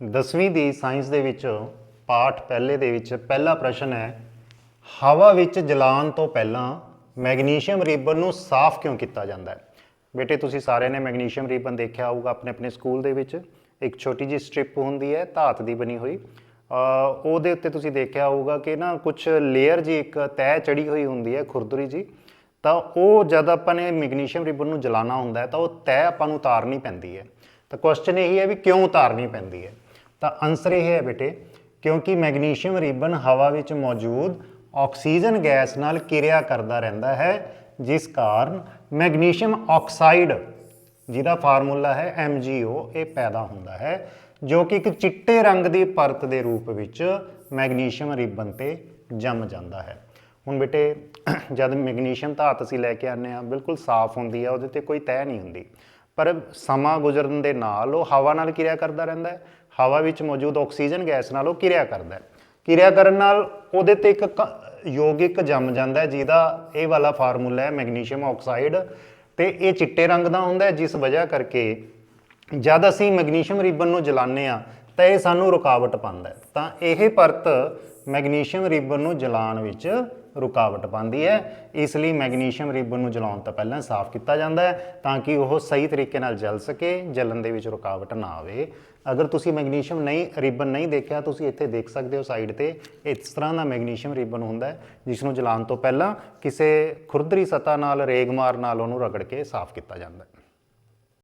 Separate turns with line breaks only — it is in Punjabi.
ਦਸਵੀਂ ਦੀ ਸਾਇੰਸ ਦੇ ਵਿੱਚ ਪਾਠ ਪਹਿਲੇ ਦੇ ਵਿੱਚ ਪਹਿਲਾ ਪ੍ਰਸ਼ਨ ਹੈ, ਹਵਾ ਵਿੱਚ ਜਲਾਉਣ ਤੋਂ ਪਹਿਲਾਂ ਮੈਗਨੀਸ਼ੀਅਮ ਰਿਬਨ ਨੂੰ ਸਾਫ਼ ਕਿਉਂ ਕੀਤਾ ਜਾਂਦਾ ਹੈ? ਬੇਟੇ, ਤੁਸੀਂ ਸਾਰਿਆਂ ਨੇ ਮੈਗਨੀਸ਼ੀਅਮ ਰਿਬਨ ਦੇਖਿਆ ਹੋਊਗਾ ਆਪਣੇ ਆਪਣੇ ਸਕੂਲ ਦੇ ਵਿੱਚ। ਇੱਕ ਛੋਟੀ ਜਿਹੀ ਸਟ੍ਰਿਪ ਹੁੰਦੀ ਹੈ, ਧਾਤ ਦੀ ਬਣੀ ਹੋਈ। ਉਹਦੇ ਉੱਤੇ ਤੁਸੀਂ ਦੇਖਿਆ ਹੋਊਗਾ ਕਿ ਨਾ ਕੁਝ ਲੇਅਰ ਜੀ ਇੱਕ ਤੈਅ ਚੜੀ ਹੋਈ ਹੁੰਦੀ ਹੈ, ਖੁਰਦਰੀ ਜੀ ਤਾਂ ਉਹ ਜਦ ਆਪਾਂ ਨੇ ਮੈਗਨੀਸ਼ੀਅਮ ਰਿਬਨ ਨੂੰ ਜਲਾਉਣਾ ਹੁੰਦਾ ਹੈ, ਤਾਂ ਉਹ ਤੈਅ ਆਪਾਂ ਨੂੰ ਉਤਾਰਨੀ ਪੈਂਦੀ ਹੈ। ਤਾਂ ਕੁਐਸਚਨ ਇਹ ਹੈ ਵੀ ਕਿਉਂ ਉਤਾਰਨੀ ਪੈਂਦੀ ਹੈ? ਤਾਂ ਆਨਸਰ ਇਹ ਹੈ ਬੇਟੇ, ਕਿਉਂਕਿ ਮੈਗਨੀਸ਼ੀਅਮ ਰਿਬਨ ਹਵਾ ਵਿੱਚ ਮੌਜੂਦ ਆਕਸੀਜਨ ਗੈਸ ਨਾਲ ਕਿਰਿਆ ਕਰਦਾ ਰਹਿੰਦਾ ਹੈ, ਜਿਸ ਕਾਰਨ ਮੈਗਨੀਸ਼ੀਅਮ ਆਕਸਾਈਡ, ਜਿਹਦਾ ਫਾਰਮੂਲਾ ਹੈ MgO ਇਹ ਪੈਦਾ ਹੁੰਦਾ ਹੈ, ਜੋ ਕਿ ਇੱਕ ਚਿੱਟੇ ਰੰਗ ਦੀ ਪਰਤ ਦੇ ਰੂਪ ਵਿੱਚ ਮੈਗਨੀਸ਼ੀਅਮ ਰਿਬਨ ਤੇ ਜੰਮ ਜਾਂਦਾ ਹੈ। ਹੁਣ ਬੇਟੇ, ਜਦ ਮੈਗਨੀਸ਼ੀਅਮ ਧਾਤ ਅਸੀਂ ਲੈ ਕੇ ਆਨੇ ਆ ਬਿਲਕੁਲ ਸਾਫ਼ ਹੁੰਦੀ ਆ ਉਹਦੇ ਤੇ ਕੋਈ ਤੈਅ ਨਹੀਂ ਹੁੰਦੀ। ਪਰ ਸਮਾਂ ਗੁਜ਼ਰਨ ਦੇ ਨਾਲ ਉਹ ਹਵਾ ਨਾਲ ਕਿਰਿਆ ਕਰਦਾ ਰਹਿੰਦਾ ਹੈ ਹਵਾ ਵਿੱਚ ਮੌਜੂਦ ਆਕਸੀਜਨ ਗੈਸ ਨਾਲ ਉਹ ਕਿਰਿਆ ਕਰਦਾ ਹੈ। ਕਿਰਿਆ ਕਰਨ ਨਾਲ ਉਹਦੇ ਤੇ ਇੱਕ ਕ- ਯੌਗਿਕ ਜੰਮ ਜਾਂਦਾ ਹੈ, ਜਿਹਦਾ ਇਹ ਵਾਲਾ ਫਾਰਮੂਲਾ ਹੈ ਮੈਗਨੀਸ਼ੀਅਮ ਆਕਸਾਈਡ ਤੇ ਇਹ ਚਿੱਟੇ ਰੰਗ ਦਾ ਹੁੰਦਾ ਜਿਸ ਵਜ੍ਹਾ ਕਰਕੇ ਜਦ ਅਸੀਂ ਮੈਗਨੀਸ਼ੀਅਮ ਰਿਬਨ ਨੂੰ ਜਲਾਉਂਦੇ ਆ ਤਾਂ ਇਹ ਸਾਨੂੰ ਰੁਕਾਵਟ ਪਾਉਂਦਾ ਹੈ। ਤਾਂ ਇਹ ਪਰਤ ਮੈਗਨੀਸ਼ੀਅਮ ਰਿਬਨ ਨੂੰ ਜਲਾਉਣ ਵਿੱਚ ਰੁਕਾਵਟ ਪਾਉਂਦੀ ਹੈ। ਇਸ ਲਈ ਮੈਗਨੀਸ਼ੀਅਮ ਰਿਬਨ ਨੂੰ ਜਲਾਉਣ ਤੋਂ ਪਹਿਲਾਂ ਸਾਫ਼ ਕੀਤਾ ਜਾਂਦਾ ਹੈ ਤਾਂ ਕਿ ਉਹ ਸਹੀ ਤਰੀਕੇ ਨਾਲ ਜਲ ਸਕੇ, ਜਲਣ ਦੇ ਵਿੱਚ ਰੁਕਾਵਟ ਨਾ ਆਵੇ। ਅਗਰ ਤੁਸੀਂ ਮੈਗਨੀਸ਼ੀਅਮ ਨਹੀਂ, ਰਿਬਨ ਨਹੀਂ ਦੇਖਿਆ, ਤੁਸੀਂ ਇੱਥੇ ਦੇਖ ਸਕਦੇ ਹੋ ਸਾਈਡ ਤੇ, ਇਸ ਤਰ੍ਹਾਂ ਦਾ ਮੈਗਨੀਸ਼ੀਅਮ ਰਿਬਨ ਹੁੰਦਾ ਹੈ, ਜਿਸ ਨੂੰ ਜਲਾਉਣ ਤੋਂ ਪਹਿਲਾਂ ਕਿਸੇ ਖੁਰਦਰੀ ਸਤਹ ਨਾਲ ਰੇਗਮਾਰ ਨਾਲ ਉਹਨੂੰ ਰਗੜ ਕੇ ਸਾਫ਼ ਕੀਤਾ ਜਾਂਦਾ ਹੈ।